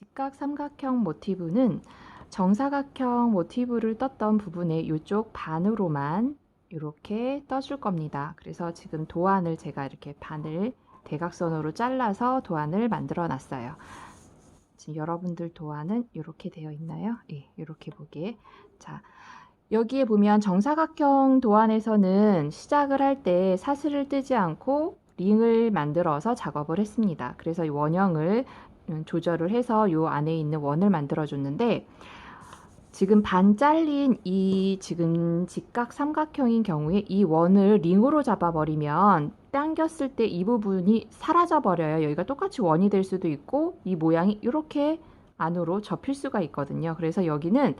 직각 삼각형 모티브는 정사각형 모티브를 떴던 부분에 이쪽 반으로만 이렇게 떠줄 겁니다. 그래서 지금 도안을 제가 이렇게 반을 대각선으로 잘라서 도안을 만들어 놨어요. 지금 여러분들 도안은 이렇게 되어 있나요? 예, 이렇게 보기에. 자, 여기에 보면 정사각형 도안에서는 시작을 할 때 사슬을 뜨지 않고 링을 만들어서 작업을 했습니다. 그래서 이 원형을 음, 조절을 해서 요 안에 있는 원을 만들어 줬는데 지금 반 잘린 이 지금 직각 삼각형인 경우에 이 원을 링으로 잡아버리면 당겼을 때 이 부분이 사라져 버려요. 여기가 똑같이 원이 될 수도 있고 이 모양이 이렇게 안으로 접힐 수가 있거든요. 그래서 여기는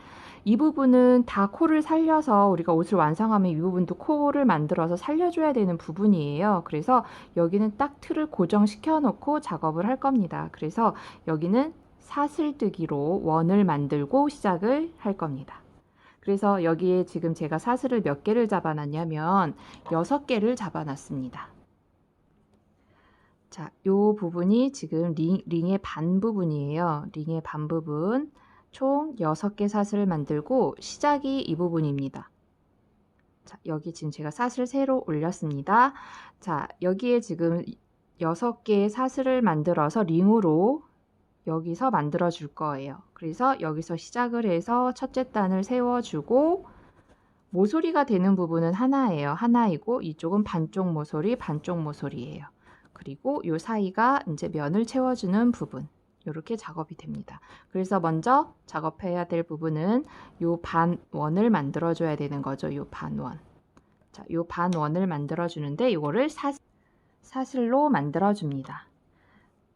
이 부분은 다 코를 살려서 우리가 옷을 완성하면 이 부분도 코를 만들어서 살려줘야 되는 부분이에요. 그래서 여기는 딱 틀을 고정시켜 놓고 작업을 할 겁니다. 그래서 여기는 사슬뜨기로 원을 만들고 시작을 할 겁니다. 그래서 여기에 지금 제가 사슬을 몇 개를 잡아놨냐면 여섯 개를 잡아놨습니다. 자, 요 부분이 지금 링, 링의 반 부분이에요. 링의 반 부분. 총 6개 사슬을 만들고 시작이 이 부분입니다. 자, 여기 지금 제가 사슬 세로 올렸습니다. 자, 여기에 지금 6개의 사슬을 만들어서 링으로 여기서 만들어 줄 거예요. 그래서 여기서 시작을 해서 첫째 단을 세워주고 모서리가 되는 부분은 하나예요. 하나이고 이쪽은 반쪽 모서리, 반쪽 모서리예요. 그리고 이 사이가 이제 면을 채워주는 부분. 이렇게 작업이 됩니다. 그래서 먼저 작업해야 될 부분은 이 반원을 만들어 줘야 되는 거죠. 이 반원. 자, 이 반원을 만들어 주는데 이거를 사, 사슬로 만들어 줍니다.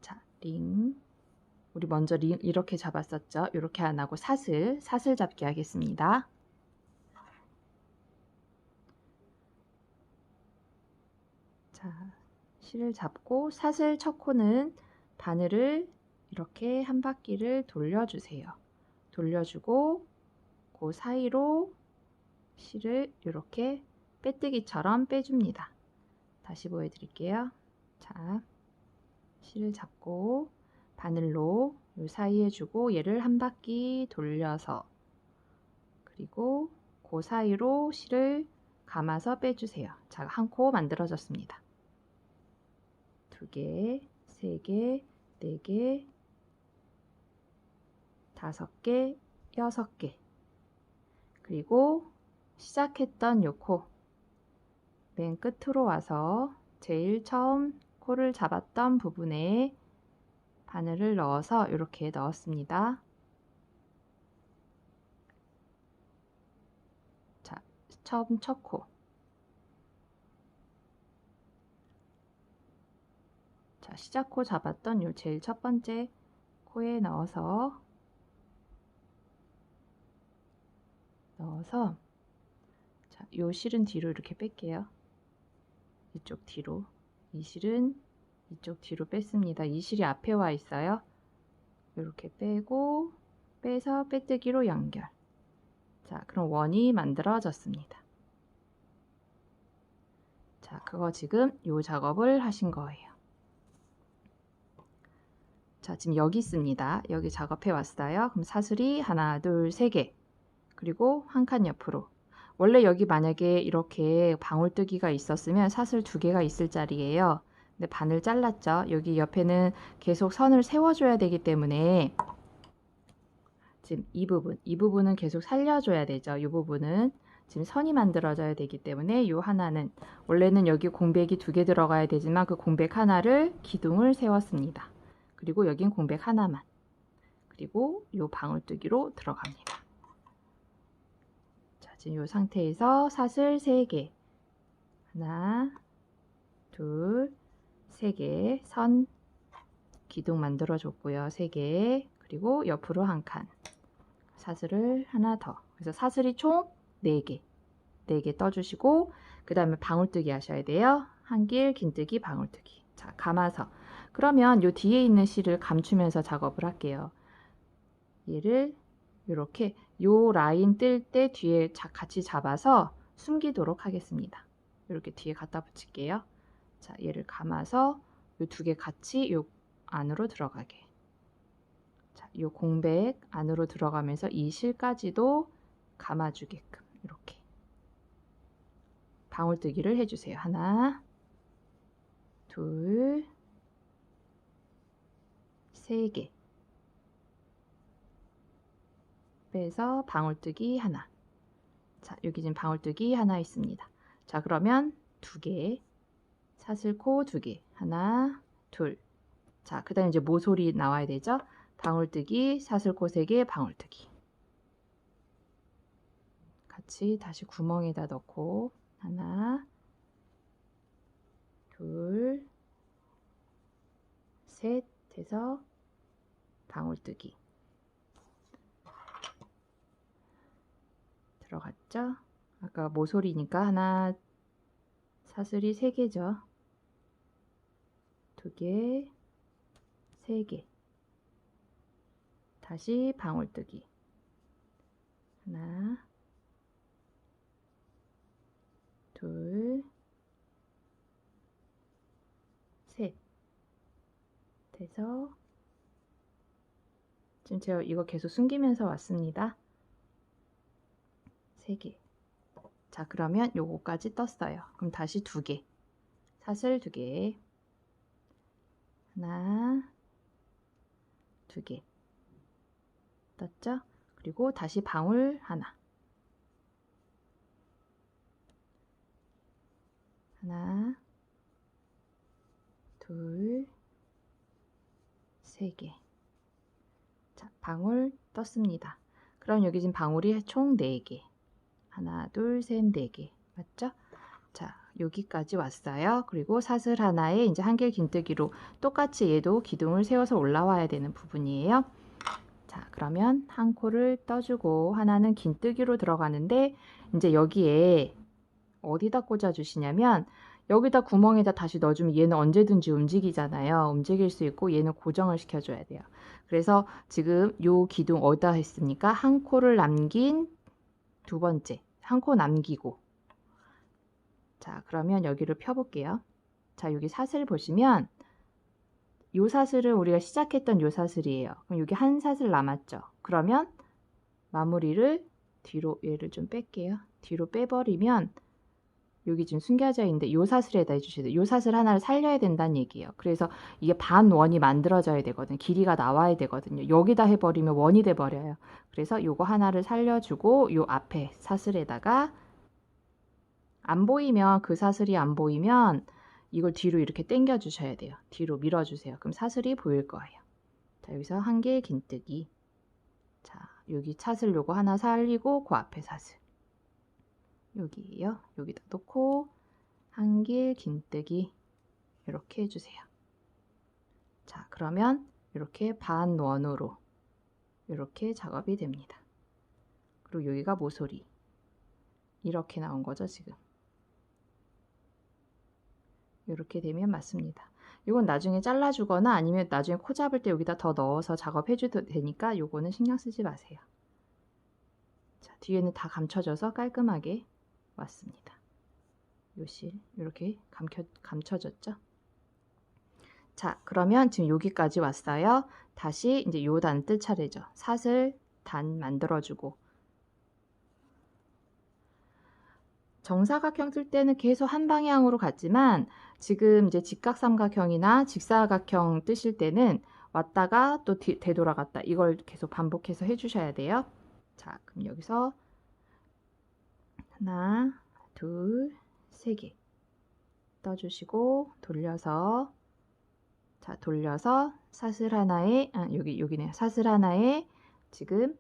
자, 링. 우리 먼저 링 이렇게 잡았었죠. 이렇게 안 하고 사슬, 사슬 잡기 하겠습니다. 자, 실을 잡고 사슬 첫 코는 바늘을 이렇게 한 바퀴를 돌려주세요. 돌려주고 그 사이로 실을 이렇게 빼뜨기처럼 빼줍니다. 다시 보여드릴게요. 자, 실을 잡고 바늘로 이 사이에 주고 얘를 한 바퀴 돌려서 그리고 그 사이로 실을 감아서 빼주세요. 자, 한 코 만들어졌습니다. 두 개, 세 개, 네 개, 다섯 개, 여섯 개. 그리고 시작했던 요 코, 맨 끝으로 와서 제일 처음 코를 잡았던 부분에 바늘을 넣어서 이렇게 넣었습니다. 자, 처음 첫 코. 자, 시작 코 잡았던 요 제일 첫 번째 코에 넣어서 넣어서 자, 요 실은 뒤로 이렇게 뺄게요. 이쪽 뒤로. 이 실은 이쪽 뒤로 뺐습니다. 이 실이 앞에 와 있어요. 이렇게 빼고 빼서 빼뜨기로 연결. 자, 그럼 원이 만들어졌습니다. 자, 그거 지금 요 작업을 하신 거예요. 자, 지금 여기 있습니다. 여기 작업해 왔어요. 그럼 사슬이 하나, 둘, 세 개. 그리고 한 칸 옆으로. 원래 여기 만약에 이렇게 방울뜨기가 있었으면 사슬 두 개가 있을 자리예요. 근데 반을 잘랐죠. 여기 옆에는 계속 선을 세워줘야 되기 때문에 지금 이 부분, 이 부분은 계속 살려줘야 되죠. 이 부분은 지금 선이 만들어져야 되기 때문에 이 하나는 원래는 여기 공백이 두 개 들어가야 되지만 그 공백 하나를 기둥을 세웠습니다. 그리고 여긴 공백 하나만. 그리고 이 방울뜨기로 들어갑니다. 자, 지금 이 상태에서 사슬 3개. 하나, 둘, 3개. 선 기둥 만들어 줬고요. 3개. 그리고 옆으로 한 칸. 사슬을 하나 더. 그래서 사슬이 총 4개. 4개 떠주시고 그 다음에 방울뜨기 하셔야 돼요. 한길, 긴뜨기, 방울뜨기. 자, 감아서. 그러면 요 뒤에 있는 실을 감추면서 작업을 할게요. 얘를 이렇게 요 라인 뜰 때 뒤에 같이 잡아서 숨기도록 하겠습니다. 이렇게 뒤에 갖다 붙일게요. 자, 얘를 감아서 요 두 개 같이 요 안으로 들어가게. 자, 이 공백 안으로 들어가면서 이 실까지도 감아주게끔 이렇게 방울뜨기를 해주세요. 하나, 둘, 세 개. 빼서 방울뜨기 하나. 자, 여기 지금 방울뜨기 하나 있습니다. 자, 그러면 두 개. 사슬코 두 개. 하나, 둘. 자, 그 다음에 이제 모서리 나와야 되죠? 방울뜨기, 사슬코 세 개, 방울뜨기. 같이 다시 구멍에다 넣고 하나, 둘, 셋 해서 방울뜨기. 들어갔죠? 아까 모서리니까 하나, 사슬이 세 개죠. 두 개, 세 개. 다시 방울뜨기. 하나, 둘, 셋. 돼서 지금 제가 이거 계속 숨기면서 왔습니다. 세 개. 자, 그러면 요거까지 떴어요. 그럼 다시 두 개. 사슬 두 개. 하나, 두 개. 떴죠? 그리고 다시 방울 하나. 하나, 둘, 세 개. 자, 방울 떴습니다. 그럼 여기 지금 방울이 총 4개. 하나, 둘, 셋, 네 개. 맞죠? 자, 여기까지 왔어요. 그리고 사슬 하나에 이제 한길 긴뜨기로 똑같이 얘도 기둥을 세워서 올라와야 되는 부분이에요. 자, 그러면 한 코를 떠주고 하나는 긴뜨기로 들어가는데 이제 여기에 어디다 꽂아 주시냐면 여기다 구멍에다 다시 넣어주면 얘는 언제든지 움직이잖아요. 움직일 수 있고 얘는 고정을 시켜줘야 돼요. 그래서 지금 요 기둥 어디다 했습니까? 한 코를 남긴 두 번째. 한 코 남기고. 자, 그러면 여기를 펴볼게요. 자, 여기 사슬 보시면 요 사슬은 우리가 시작했던 요 사슬이에요. 그럼 여기 한 사슬 남았죠. 그러면 마무리를 뒤로 얘를 좀 뺄게요. 뒤로 빼버리면 여기 지금 숨겨져 있는데 요 사슬에다 해주셔야 돼요. 요 사슬 하나를 살려야 된다는 얘기예요. 그래서 이게 반원이 만들어져야 되거든요. 길이가 나와야 되거든요. 여기다 해버리면 원이 돼버려요. 그래서 요거 하나를 살려주고 요 앞에 사슬에다가 안 보이면 그 사슬이 안 보이면 이걸 뒤로 이렇게 당겨 주셔야 돼요. 뒤로 밀어 주세요. 그럼 사슬이 보일 거예요. 자, 여기서 한 개 긴뜨기. 자, 여기 사슬 요거 하나 살리고 그 앞에 사슬. 여기에요. 여기다 놓고 한길 긴뜨기 이렇게 해주세요. 자, 그러면 이렇게 반원으로 이렇게 작업이 됩니다. 그리고 여기가 모서리 이렇게 나온 거죠, 지금. 이렇게 되면 맞습니다. 이건 나중에 잘라주거나 아니면 나중에 코 잡을 때 여기다 더 넣어서 작업해줘도 되니까 요거는 신경 쓰지 마세요. 자, 뒤에는 다 감춰져서 깔끔하게 왔습니다. 요실 이렇게 감겨, 감춰졌죠? 자, 그러면 지금 여기까지 왔어요. 다시 이제 요단 뜰 차례죠. 사슬 단 만들어주고 정사각형 뜰 때는 계속 한 방향으로 갔지만 지금 이제 직각삼각형이나 직사각형 뜨실 때는 왔다가 또 뒤, 되돌아갔다 이걸 계속 반복해서 해주셔야 돼요. 자, 그럼 여기서 하나, 둘, 세 개 떠주시고 돌려서 자 돌려서 사슬 하나에 아, 여기 여기네요. 사슬 하나에 지금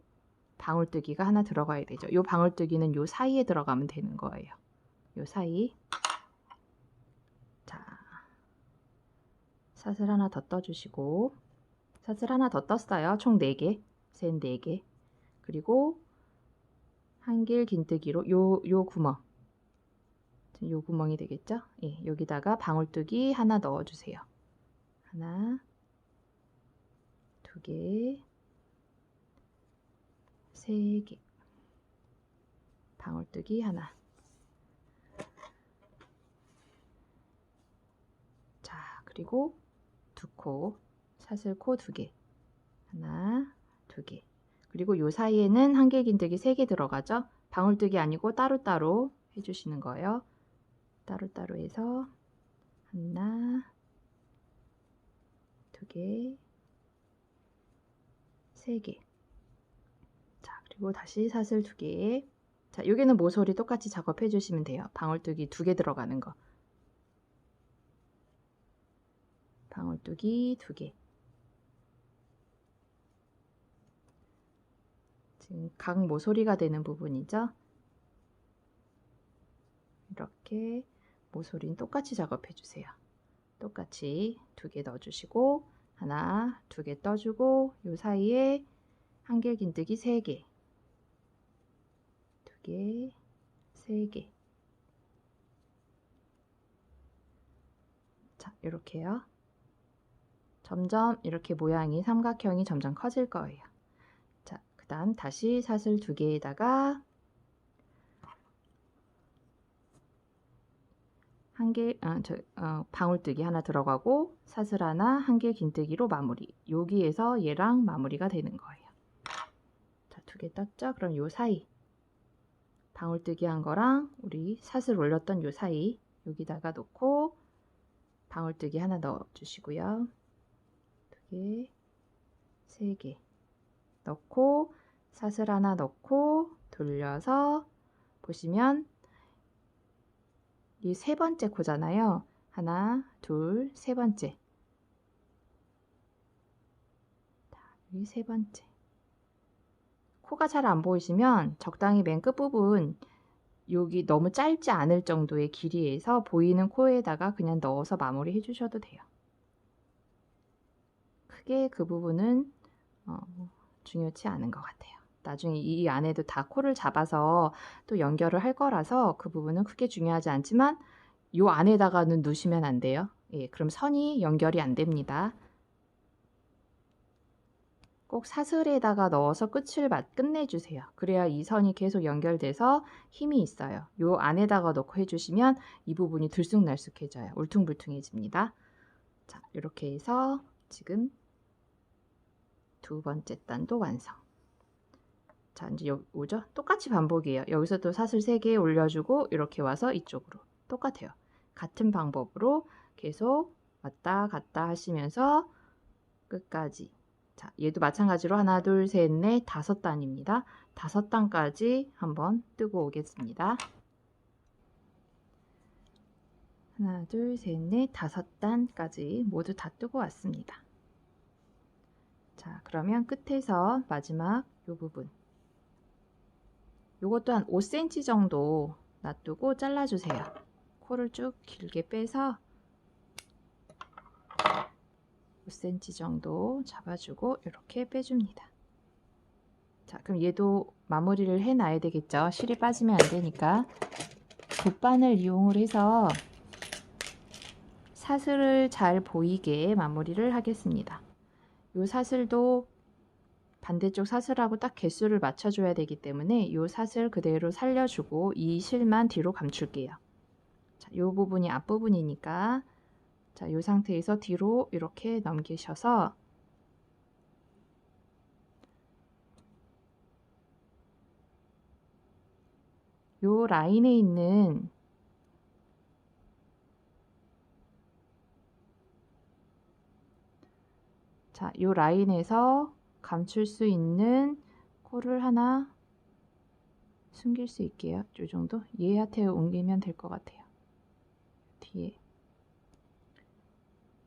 방울뜨기가 하나 들어가야 되죠. 요 방울뜨기는 요 사이에 들어가면 되는 거예요. 요 사이 자 사슬 하나 더 떠주시고 사슬 하나 더 떴어요. 총 4개, 셋 4개 그리고 한길 긴뜨기로 요, 요 구멍 요 구멍이 되겠죠? 예, 여기다가 방울뜨기 하나 넣어주세요. 하나, 두 개, 세 개. 방울뜨기 하나. 자, 그리고 두 코, 사슬 코 두 개. 하나, 두 개. 그리고 요 사이에는 한길긴뜨기 세개 들어가죠. 방울뜨기 아니고 따로따로 해주시는 거예요. 따로따로 해서 하나, 두 개, 세 개. 자, 그리고 다시 사슬 두 개. 자, 여기는 모서리 똑같이 작업해 주시면 돼요. 방울뜨기 두 개 들어가는 거. 방울뜨기 두 개. 각 모서리가 되는 부분이죠. 이렇게 모서리는 똑같이 작업해 주세요. 똑같이 두 개 넣어주시고 하나, 두 개 떠주고 요 사이에 한길긴뜨기 세 개, 두 개, 세 개. 자, 이렇게요. 점점 이렇게 모양이 삼각형이 점점 커질 거예요. 다음 다시 사슬 두 개에다가 한 개, 아, 저, 어, 방울뜨기 하나 들어가고 사슬 하나, 한 개 긴뜨기로 마무리. 여기에서 얘랑 마무리가 되는 거예요. 자, 두 개 떴죠? 그럼 요 사이 방울뜨기 한 거랑 우리 사슬 올렸던 요 사이 여기다가 놓고 방울뜨기 하나 넣어 주시고요. 두 개, 세 개 넣고 사슬 하나 넣고 돌려서 보시면 이 세 번째 코잖아요. 하나, 둘, 세 번째. 이 세 번째. 코가 잘 안 보이시면 적당히 맨 끝부분 여기 너무 짧지 않을 정도의 길이에서 보이는 코에다가 그냥 넣어서 마무리 해주셔도 돼요. 크게 그 부분은 어, 중요치 않은 것 같아요. 나중에 이 안에도 다 코를 잡아서 또 연결을 할 거라서 그 부분은 크게 중요하지 않지만 요 안에다가는 넣으시면 안 돼요. 예, 그럼 선이 연결이 안 됩니다. 꼭 사슬에다가 넣어서 끝을 끝내주세요. 그래야 이 선이 계속 연결돼서 힘이 있어요. 요 안에다가 넣고 해주시면 이 부분이 들쑥날쑥해져요. 울퉁불퉁해집니다. 자, 이렇게 해서 지금 두 번째 단도 완성. 자, 이제 여기 오죠? 똑같이 반복이에요. 여기서 또 사슬 3개 올려주고 이렇게 와서 이쪽으로 똑같아요. 같은 방법으로 계속 왔다 갔다 하시면서 끝까지 자, 얘도 마찬가지로 하나, 둘, 셋, 넷, 다섯 단입니다. 다섯 단까지 한번 뜨고 오겠습니다. 하나, 둘, 셋, 넷, 다섯 단까지 모두 다 뜨고 왔습니다. 자, 그러면 끝에서 마지막 요 부분 요것도 한 5cm 정도 놔두고 잘라주세요. 코를 쭉 길게 빼서 5cm 정도 잡아주고 이렇게 빼줍니다. 자, 그럼 얘도 마무리를 해놔야 되겠죠. 실이 빠지면 안 되니까 붓바늘 이용을 해서 사슬을 잘 보이게 마무리를 하겠습니다. 이 사슬도 반대쪽 사슬하고 딱 개수를 맞춰줘야 되기 때문에 이 사슬 그대로 살려주고 이 실만 뒤로 감출게요. 자, 이 부분이 앞부분이니까 자, 이 상태에서 뒤로 이렇게 넘기셔서 이 라인에 있는 자, 이 라인에서 감출 수 있는 코를 하나 숨길 수 있게요. 이 정도 얘한테 옮기면 될 것 같아요. 뒤에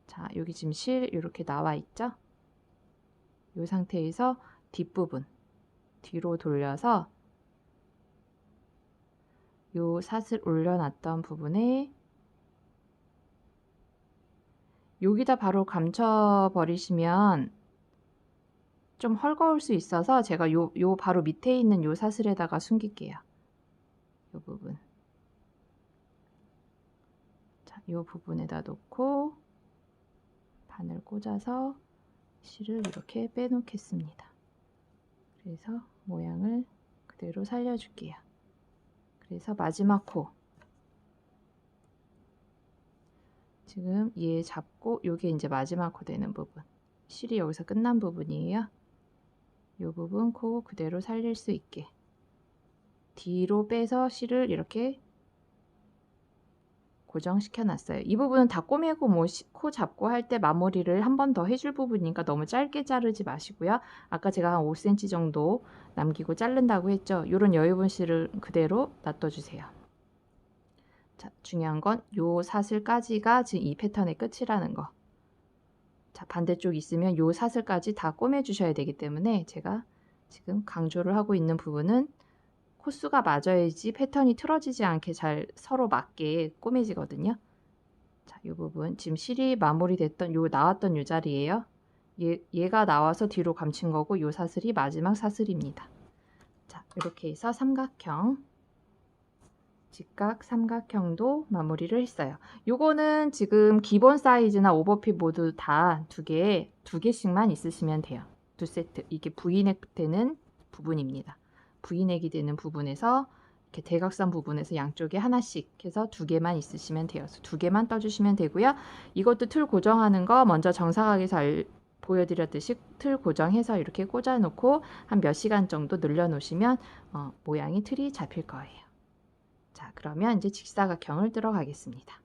자 여기 지금 실 이렇게 나와 있죠? 이 상태에서 뒷부분 뒤로 돌려서 요 사슬 올려놨던 부분에 여기다 바로 감춰 버리시면 좀 헐거울 수 있어서 제가 요, 요 바로 밑에 있는 요 사슬에다가 숨길게요. 요 부분. 자, 요 부분에다 놓고 바늘 꽂아서 실을 이렇게 빼놓겠습니다. 그래서 모양을 그대로 살려줄게요. 그래서 마지막 코 지금 얘 잡고 요게 이제 마지막 코 되는 부분 실이 여기서 끝난 부분이에요. 이 부분 코 그대로 살릴 수 있게 뒤로 빼서 실을 이렇게 고정시켜 놨어요. 이 부분은 다 꼬매고 뭐 코 잡고 할 때 마무리를 한 번 더 해줄 부분이니까 너무 짧게 자르지 마시고요. 아까 제가 한 5cm 정도 남기고 자른다고 했죠. 이런 여유분 실을 그대로 놔둬주세요. 자, 중요한 건 요 사슬까지가 지금 이 패턴의 끝이라는 거. 자, 반대쪽 있으면 요 사슬까지 다 꼬매 주셔야 되기 때문에 제가 지금 강조를 하고 있는 부분은 코수가 맞아야지 패턴이 틀어지지 않게 잘 서로 맞게 꼬매지거든요. 자, 이 부분 지금 실이 마무리됐던 요 나왔던 요 자리예요. 얘, 얘가 나와서 뒤로 감춘 거고 요 사슬이 마지막 사슬입니다. 자, 이렇게 해서 삼각형 직각 삼각형도 마무리를 했어요. 요거는 지금 기본 사이즈나 오버핏 모두 다 두 개, 두 개씩만 있으시면 돼요. 두 세트. 이게 V넥 되는 부분입니다. V넥이 되는 부분에서 이렇게 대각선 부분에서 양쪽에 하나씩 해서 두 개만 있으시면 돼요. 두 개만 떠주시면 되고요. 이것도 틀 고정하는 거 먼저 정사각에서 알- 보여드렸듯이 틀 고정해서 이렇게 꽂아놓고 한 몇 시간 정도 늘려놓으시면 어, 모양이 틀이 잡힐 거예요. 자, 그러면 이제 직사각형을 들어가겠습니다.